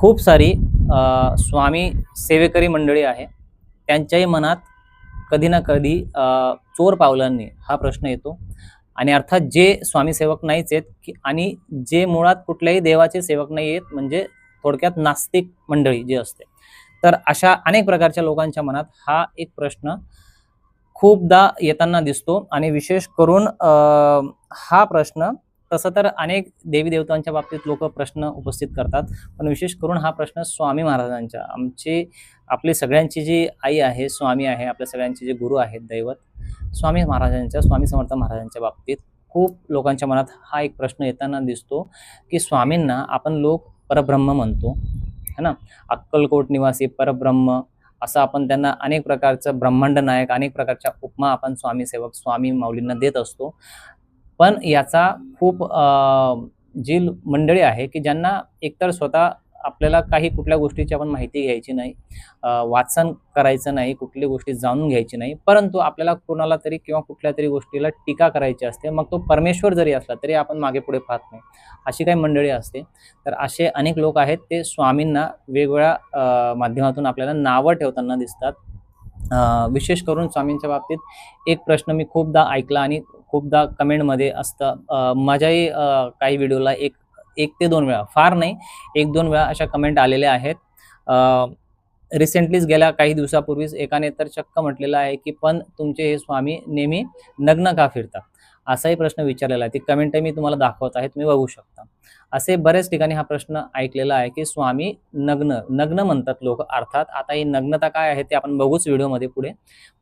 खूप सारी स्वामी सेवेकरी मंडळी आहे. त्यांच्याही मनात कधी ना कधी चोर पावलांनी हा प्रश्न येतो. आणि अर्थात जे स्वामी सेवक नाहीच आहेत की आणि जे मुळात कुठल्याही देवाचे सेवक नाही आहेत म्हणजे थोडक्यात नास्तिक मंडळी जी असते. तर अशा अनेक प्रकारच्या लोकांच्या मनात हा एक प्रश्न खूपदा येताना दिसतो. आणि विशेष करून हा प्रश्न तसं तर अनेक देवी देवतांच्या बाबतीत लोक प्रश्न उपस्थित करतात. पण विशेष करून हा प्रश्न स्वामी महाराजांच्या. आमची आपली सगळ्यांची जी आई आहे स्वामी आहे आपल्या सगळ्यांचे जे गुरु आहेत दैवत स्वामी महाराजांच्या स्वामी समर्थ महाराजांच्या बाबतीत खूप लोकांच्या मनात हा एक प्रश्न येताना दिसतो की स्वामींना आपण लोक परब्रह्म म्हणतो. है ना? अक्कलकोट निवासी परब्रह्म असं आपण त्यांना अनेक प्रकारचं ब्रह्मांड नायक अनेक प्रकारच्या उपमा आपण स्वामी सेवक स्वामी माऊलींना देत असतो. पण याचा खूप जी मंडळी आहे की ज्यांना एकतर स्वतः आपल्याला काही कुठल्या गोष्टीची आपण माहिती घ्यायची नाही वाचन करायचं नाही कुठली गोष्टी जाणून घ्यायची नाही परंतु आपल्याला कोणाला तरी किंवा कुठल्या तरी गोष्टीला टीका करायची असते मग तो परमेश्वर जरी असला तरी आपण मागे पुढे पाहत नाही अशी काही मंडळी असते. तर असे अनेक लोक आहेत ते स्वामींना वेगवेगळ्या माध्यमातून आपल्याला नावं ठेवताना दिसतात विशेष करून स्वामींच्या बाबतीत एक प्रश्न मी खूपदा ऐकला आणि खूपदा कमेंटमध्ये असतं. माझ्याही काही व्हिडिओला एक एक ते दोन वेळा फार नाही एक दोन वेळा अशा कमेंट आलेल्या आहेत. रिसेंटलीच गेल्या काही दिवसापूर्वीच एकाने तर चक्क म्हटलेलं आहे की पण तुमचे हे स्वामी नेहमी नग्न का फिरतात? असाही प्रश्न विचारलेला आहे. ती कमेंट मी तुम्हाला दाखवत आहे. तुम्ही बघू शकता. असे बरेच ठिकाणी हा प्रश्न ऐकलेला आहे की स्वामी नग्न नग्न म्हणतात लोक. अर्थात आता ही नग्नता काय आहे ते आपण बघूच व्हिडिओमध्ये पुढे.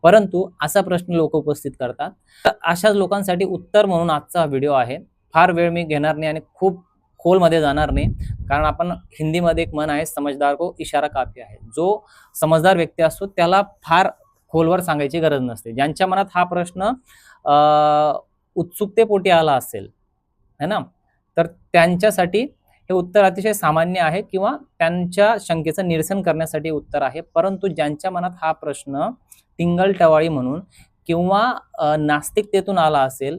परंतु असा प्रश्न लोक उपस्थित करतात. तर अशाच लोकांसाठी उत्तर म्हणून आजचा हा व्हिडिओ आहे. फार वेळ मी घेणार नाही आणि खूप खोलमध्ये जाणार नाही. कारण आपण हिंदीमध्ये एक मन आहे समजदार को इशारा काफी आहे. जो समजदार व्यक्ती असतो त्याला फार खोलवर सांगायची गरज नसते. ज्यांच्या मनात हा प्रश्न उत्सुकतेपोटी आला असेल है ना? तर त्यांच्यासाठी हे उत्तर अतिशय सामान्य आहे किंवा त्यांच्या शंकेचं निरसन करण्यासाठी उत्तर आहे. परंतु ज्यांच्या मनात हा प्रश्न टिंगल टवाळी म्हणून किंवा नास्तिकतेतून आला असेल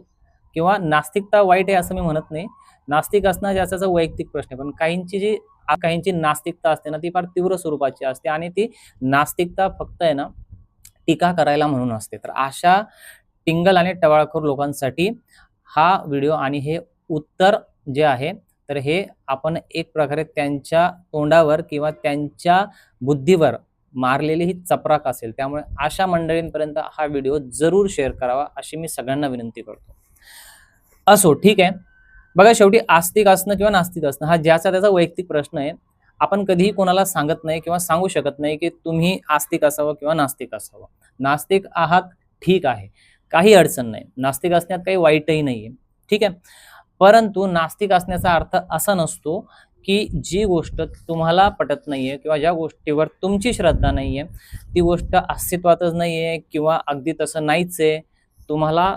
किंवा नास्तिकता वाईट आहे असं मी म्हणत नाही. नास्तिक असणं ज्याचा वैयक्तिक प्रश्न आहे. पण काहींची जी काहींची नास्तिकता असते ना ती फार तीव्र स्वरूपाची असते आणि ती नास्तिकता फक्त आहे ना टीका करायला म्हणून असते. तर अशा टिंगल आणि टवाळखोर लोकांसाठी हा व्हिडिओ आणि हे उत्तर जे आहे तर हे आपण एक प्रकारे त्यांच्या तोंडावर किंवा त्यांच्या बुद्धीवर मारलेली ही चपराक असेल. त्यामुळे अशा मंडळींपर्यंत हा व्हिडिओ जरूर शेअर करावा अशी मी सगळ्यांना विनंती करतो. असो ठीक आहे. बघा शेवटी आस्तिक असणं किंवा नास्तिक असणं हा ज्याचा त्याचा वैयक्तिक प्रश्न आहे. आपण कधीही कोणाला सांगत नाही किंवा सांगू शकत नाही की तुम्ही आस्तिक असावं किंवा नास्तिक असावं. नास्तिक आहात ठीक आहे. काही अडचण नाही. नास्तिक असण्यात काही वाईटही नाहीये. ठीक आहे? परंतु नास्तिक असण्याचा अर्थ असा नसतो की जी गोष्ट तुम्हाला पटत नाहीये किंवा ज्या गोष्टीवर तुमची श्रद्धा नाहीये ती गोष्ट अस्तित्वातच नाहीये किंवा अगदी तसं नाहीच आहे तुम्हाला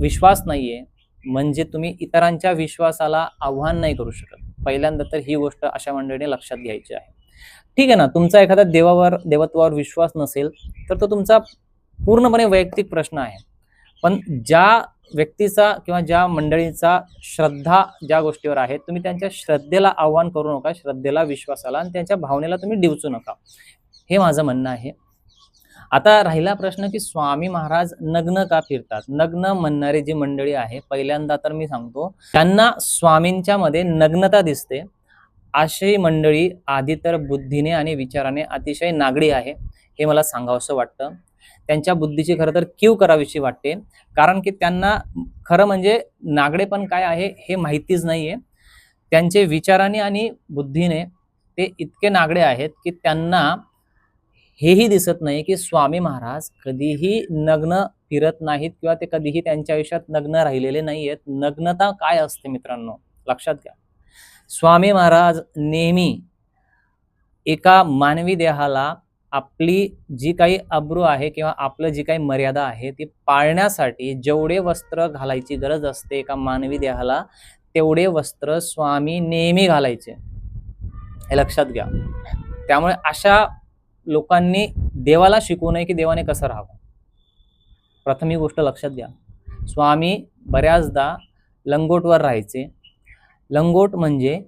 विश्वास नाहीये म्हणजे तुम्ही इतरांच्या विश्वासाला आव्हान नाही करू शकत. पहिल्यांदा तर ही गोष्ट अशा मंडळीने लक्षात घ्यायची आहे. ठीक आहे ना? तुमचा एखाद्या देवावर देवत्वावर विश्वास नसेल तर तो तुमचा पूर्णपणे वैयक्तिक प्रश्न आहे. पण ज्या व्यक्तीचा किंवा ज्या मंडळीचा श्रद्धा ज्या गोष्टीवर आहे तुम्ही त्यांच्या श्रद्धेला आव्हान करू नका श्रद्धेला विश्वासाला आणि त्यांच्या भावनेला तुम्ही डिवचू नका. हे माझं म्हणणं आहे. आता राहिला प्रश्न की स्वामी महाराज नग्न का फिरतात? नग्न म्हणणारी जी मंडळी आहे पहिल्यांदा तर मी सांगतो त्यांना स्वामींच्या मध्ये नग्नता दिसते. अशी मंडळी आधी तर बुद्धीने आणि विचाराने अतिशय नागडी आहे हे मला सांगावंसं वाटतं. त्यांच्या बुद्धीची खरं तर क्यू करावीशी वाटते. कारण की त्यांना खरं म्हणजे नागडेपण काय आहे हे माहितीच नाहीये. त्यांचे विचाराने आणि बुद्धीने ते इतके नागडे आहेत की त्यांना हेही दिसत नाही की स्वामी महाराज कधीही नग्न फिरत नाहीत किंवा ते कधीही त्यांच्या आयुष्यात नग्न राहिलेले नाही आहेत नग्नता काय असते मित्रांनो? लक्षात घ्या. स्वामी महाराज नेहमी एका मानवी देहाला आपली जी काही अब्रू आहे किंवा आपलं जी काही मर्यादा आहे ती पाळण्यासाठी जेवढे वस्त्र घालायची गरज असते एका मानवी देहाला तेवढे वस्त्र स्वामी नेहमी घालायचे. हे लक्षात घ्या. त्यामुळे अशा लोकांनी देवाला शिकू नये की देवाने कसं राहावं. प्रथम ही गोष्ट लक्षात घ्या. स्वामी बऱ्याचदा लंगोटवर राहायचे. लंगोट म्हणजे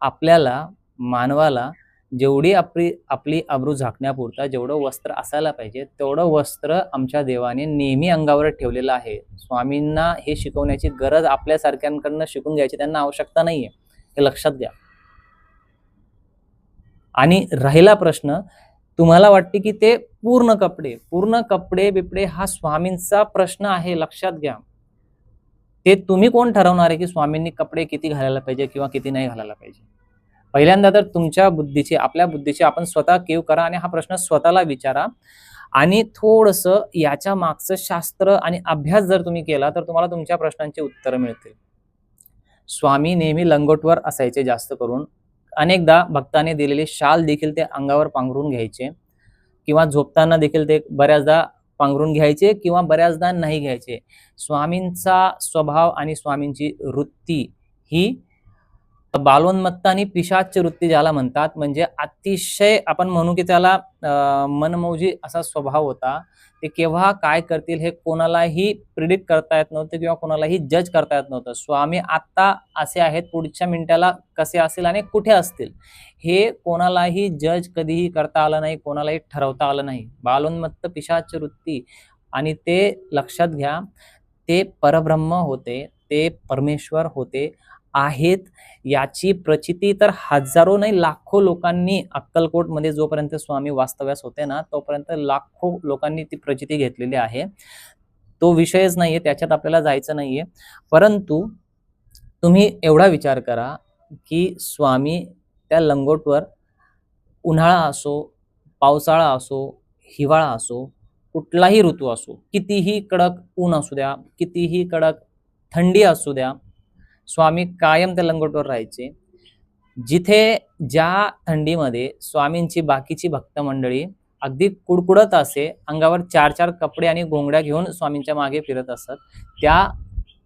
आपल्याला मानवाला जेवढी आपली आपली अब्रू झाकण्यापुरता जेवढं वस्त्र असायला पाहिजे तेवढं वस्त्र आमच्या देवाने नेहमी अंगावर ठेवलेलं आहे. स्वामींना हे शिकवण्याची गरज आपल्यासारख्यांकडनं शिकून घ्यायची त्यांना आवश्यकता नाहीये. हे लक्षात घ्या. आणि राहिला प्रश्न तुम्हाला वाटते की ते पूर्ण कपडे पूर्ण कपडे बिपडे हा स्वामींचा प्रश्न आहे लक्षात घ्या. ते तुम्ही कोण ठरवणार आहे की स्वामींनी कपडे किती घालायला पाहिजे किंवा किती नाही घालायला पाहिजे? पहिल्यांदा तर तुमच्या बुद्धीची आपल्या बुद्धीची आपण स्वतः केव करा आणि हा प्रश्न स्वतःला विचारा. आणि थोडस याच्या मागचं शास्त्र आणि अभ्यास जर तुम्ही केला तर तुम्हाला तुमच्या प्रश्नांची उत्तरं मिळतील. स्वामी नेहमी लंगोटवर असायचे जास्त करून. अनेकदा भक्ताने दिलेले शाल देखील ते अंगावर पांघरून घ्यायचे. किंवा झोपताना देखील ते बऱ्याचदा पांघरून घ्यायचे किंवा बऱ्याचदा नाही घ्यायचे. स्वामींचा स्वभाव आणि स्वामींची वृत्ती ही बालोन्मत्त आणि पिशाच वृत्ती ज्याला म्हणतात म्हणजे अतिशय आपण म्हणू की त्याला मनमौजी असा स्वभाव होता ते केव्हा काय करतील हे कोणालाही प्रिडिक्ट करता येत नव्हतं किंवा कोणालाही जज करता येत नव्हतं. स्वामी आता असे आहेत पुढच्या मिनिटाला कसे असतील आणि कुठे असतील हे कोणालाही जज कधीही करता आलं नाही कोणालाही ठरवता आलं नाही. बालोन्मत्त पिशाच वृत्ती आणि ते लक्षात घ्या ते परब्रह्म होते ते परमेश्वर होते आहेत. याची प्रचिती तर हजारो नाही लाखो लोकांनी अक्कलकोटमध्ये जोपर्यंत स्वामी वास्तव्यास होते ना तोपर्यंत लाखो लोकांनी ती प्रचिती घेतलेली आहे. तो विषयच नाहीये त्याच्यात आपल्याला जायचं नाहीये. परंतु तुम्ही एवढा विचार करा की स्वामी त्या लंगोटवर उन्हाळा असो पावसाळा असो हिवाळा असो कुठलाही ऋतू असो कितीही कडक ऊन असू द्या कितीही कडक थंडी असू द्या स्वामी कायम त्या लंगोटवर राहायचे. जिथे ज्या थंडीमध्ये स्वामींची बाकीची भक्त मंडळी अगदी कुडकुडत असे अंगावर चार चार कपडे आणि घोंगड्या घेऊन स्वामींच्या मागे फिरत असत त्या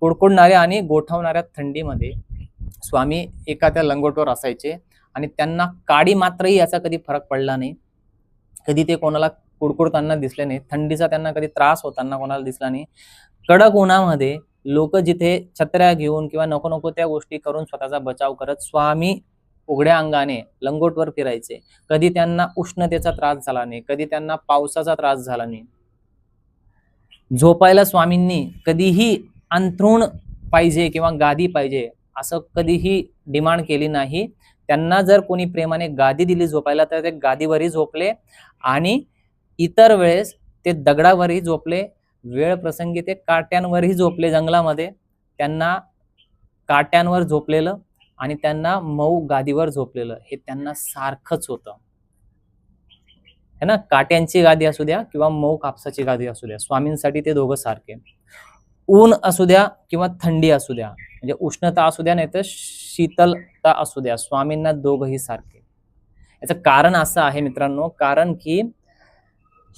कुडकुडणाऱ्या आणि गोठवणाऱ्या थंडीमध्ये स्वामी एका त्या लंगोटवर असायचे आणि त्यांना काडी मात्रही याचा कधी फरक पडला नाही. कधी ते कोणाला कुडकुडताना दिसले नाही थंडीचा त्यांना कधी त्रास होताना कोणाला दिसला नाही. कडक उन्हामध्ये लोक जिथे छत्र्या घेऊन किंवा नको नको त्या गोष्टी करून स्वतःचा बचाव करत स्वामी उघड्या अंगाने लंगोटवर फिरायचे. कधी त्यांना उष्णतेचा त्रास झाला नाही कधी त्यांना पावसाचा त्रास झाला नाही. झोपायला स्वामींनी कधीही अंथरूण पाहिजे किंवा गादी पाहिजे असं कधीही डिमांड केली नाही. त्यांना जर कोणी प्रेमाने गादी दिली झोपायला तर ते गादीवरही झोपले आणि इतर वेळेस ते दगडावरही झोपले. वेळ प्रसंगी ते काट्यांवरही झोपले जंगलामध्ये. त्यांना काट्यांवर झोपलेलं आणि त्यांना मऊ गादीवर झोपलेलं. हे त्यांना सारखंच होतं. है ना काट्यांची गादी असू द्या किंवा मऊ कापसाची गादी असू द्या स्वामींसाठी ते दोघं सारखे. ऊन असू द्या किंवा थंडी असू द्या म्हणजे उष्णता असू द्या नाही तर शीतलता असू द्या स्वामींना दोघंही सारखे. याचं कारण असं आहे मित्रांनो कारण की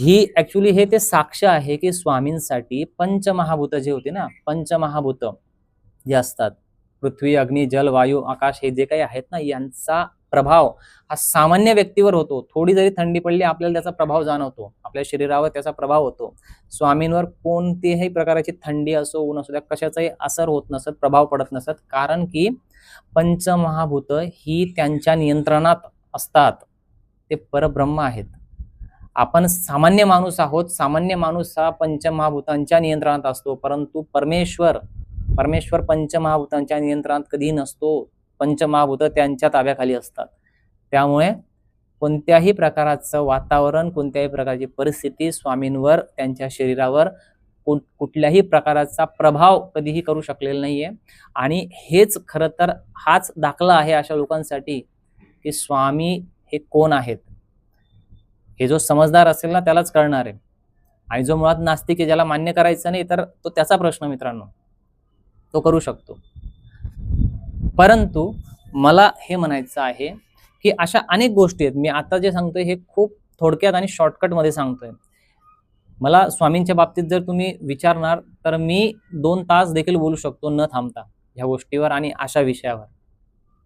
ही ऍक्च्युली हे ते साक्ष आहे की स्वामींसाठी पंचमहाभूत जे होते ना पंचमहाभूत जे असतात पृथ्वी अग्नी जल वायू आकाश हे जे काही आहेत ना यांचा प्रभाव हा सामान्य व्यक्तीवर होतो. थोडी जरी थंडी पडली आपल्याला त्याचा प्रभाव जाणवतो. आपल्या शरीरावर त्याचा प्रभाव होतो. स्वामींवर कोणतीही प्रकाराची थंडी असो ऊन असो त्या कशाचाही असर होत नसत प्रभाव पडत नसत. कारण की पंचमहाभूत ही त्यांच्या नियंत्रणात असतात. ते परब्रह्म आहेत. आपण सामान्य माणूस आहोत सामान्य माणूस हा पंचमहाभूतांच्या नियंत्रणात असतो परंतु परमेश्वर परमेश्वर पंचमहाभूतांच्या नियंत्रणात कधीही नसतो. पंचमहाभूत त्यांच्या ताब्याखाली असतात. त्यामुळे कोणत्याही प्रकाराचं वातावरण कोणत्याही प्रकारची परिस्थिती स्वामींवर त्यांच्या शरीरावर कुठल्याही प्रकाराचा प्रभाव कधीही करू शकलेला नाहीये. आणि हेच खरं तर हाच दाखला आहे अशा लोकांसाठी की स्वामी हे कोण आहेत? हे जो समजदार असेल ना त्यालाच कळणार आहे. आणि जो मुळात नास्तिक आहे ज्याला मान्य करायचं नाही तर तो त्याचा प्रश्न मित्रांनो. तो करू शकतो. परंतु मला हे म्हणायचं आहे की अशा अनेक गोष्टी आहेत. मी आता जे सांगतोय हे खूप थोडक्यात आणि शॉर्टकटमध्ये सांगतोय. मला स्वामींच्या बाबतीत जर तुम्ही विचारणार तर मी दोन तास देखील बोलू शकतो न थांबता ह्या गोष्टीवर आणि अशा विषयावर.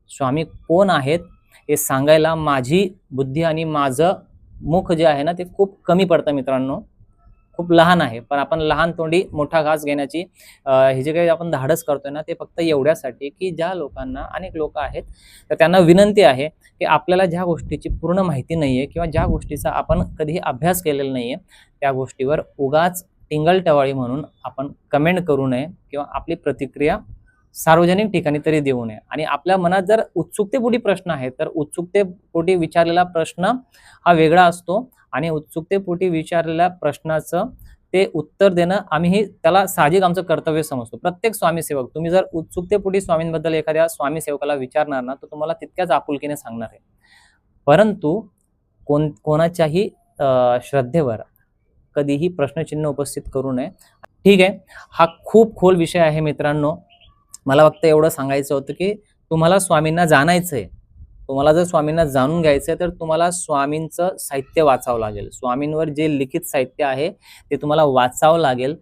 स्वामी कोण आहेत हे सांगायला माझी बुद्धी आणि माझं मुख जे आहे ना ते खूप कमी पडतं मित्रांनो. खूप लहान आहे पण आपण लहान तोंडी मोठा घास घेण्याची हे जे काही आपण धाडस करतोय ना ते फक्त एवढ्यासाठी की ज्या लोकांना अनेक लोक आहेत तर त्यांना विनंती आहे की आपल्याला ज्या गोष्टीची पूर्ण माहिती नाही आहे किंवा ज्या गोष्टीचा आपण कधीही अभ्यास केलेला नाहीये त्या गोष्टीवर उगाच टिंगल टवाळी म्हणून आपण कमेंट करू नये किंवा आपली प्रतिक्रिया सार्वजनिक ठिकाणी तरी देऊ नये. आणि आपल्या मनात जर उत्सुकतेपोटी प्रश्न आहे तर उत्सुकतेपोटी विचारलेला प्रश्न हा वेगळा असतो. आणि उत्सुकतेपोटी विचारलेल्या प्रश्नाचं ते उत्तर देणं आम्ही त्याला साहजिक आमचं कर्तव्य समजतो. प्रत्येक स्वामीसेवक तुम्ही जर उत्सुकतेपोटी स्वामींबद्दल एखाद्या स्वामीसेवकाला विचारणार ना तर तुम्हाला तितक्याच आपुलकीने सांगणार आहे. परंतु कोण कोणाच्याही श्रद्धेवर कधीही प्रश्नचिन्ह उपस्थित करू नये. ठीक आहे. हा खूप खोल विषय आहे मित्रांनो. मला फक्त एवढं सांगायचं होतं की तुम्हाला स्वामींना जाणायचं आहे तुम्हाला जर स्वामींना जाणून घ्यायचं आहे तर तुम्हाला स्वामींचं साहित्य वाचावं लागेल. स्वामींवर जे लिखित साहित्य आहे ते तुम्हाला वाचावं लागेल.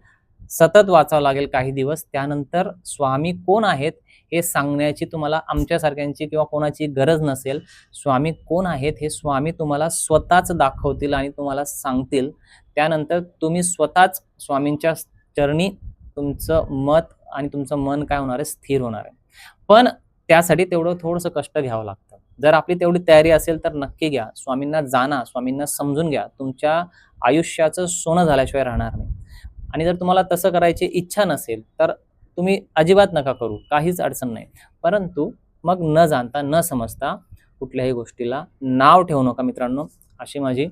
सतत वाचावं लागेल काही दिवस. त्यानंतर स्वामी कोण आहेत हे सांगण्याची तुम्हाला आमच्यासारख्यांची किंवा कोणाची गरज नसेल. स्वामी कोण आहेत हे स्वामी तुम्हाला स्वतःच दाखवतील आणि तुम्हाला सांगतील. त्यानंतर तुम्ही स्वतःच स्वामींच्या चरणी तुमचं मत आणि तुमचं मन काय होणार आहे? स्थिर होणार आहे. पण त्यासाठी तेवढं थोडंसं कष्ट घ्यावं लागतं. जर आपली तेवढी तयारी असेल तर नक्की घ्या. स्वामींना जाणा स्वामींना समजून घ्या. तुमच्या आयुष्याचं सोनं झाल्याशिवाय राहणार नाही. आणि जर तुम्हाला तसं करायची इच्छा नसेल तर तुम्ही अजिबात नका करू. काहीच अडचण नाही. परंतु मग न जाणता न समजता कुठल्याही गोष्टीला नाव ठेवू नका मित्रांनो. अशी माझी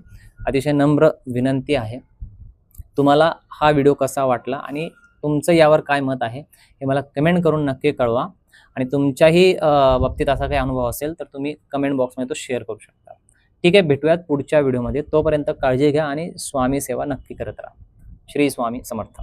अतिशय नम्र विनंती आहे. तुम्हाला हा व्हिडिओ कसा वाटला आणि तुमचं यावर काय मत आहे हे मला कमेंट करून नक्की कळवा. आणि तुमच्याही बाबतीत असा काही अनुभव असेल तर तुम्ही कमेंट बॉक्समध्ये तो शेअर करू शकता. ठीक आहे भेटूयात पुढच्या व्हिडिओमध्ये तोपर्यंत काळजी घ्या आणि स्वामी सेवा नक्की करत राहा. श्री स्वामी समर्थ.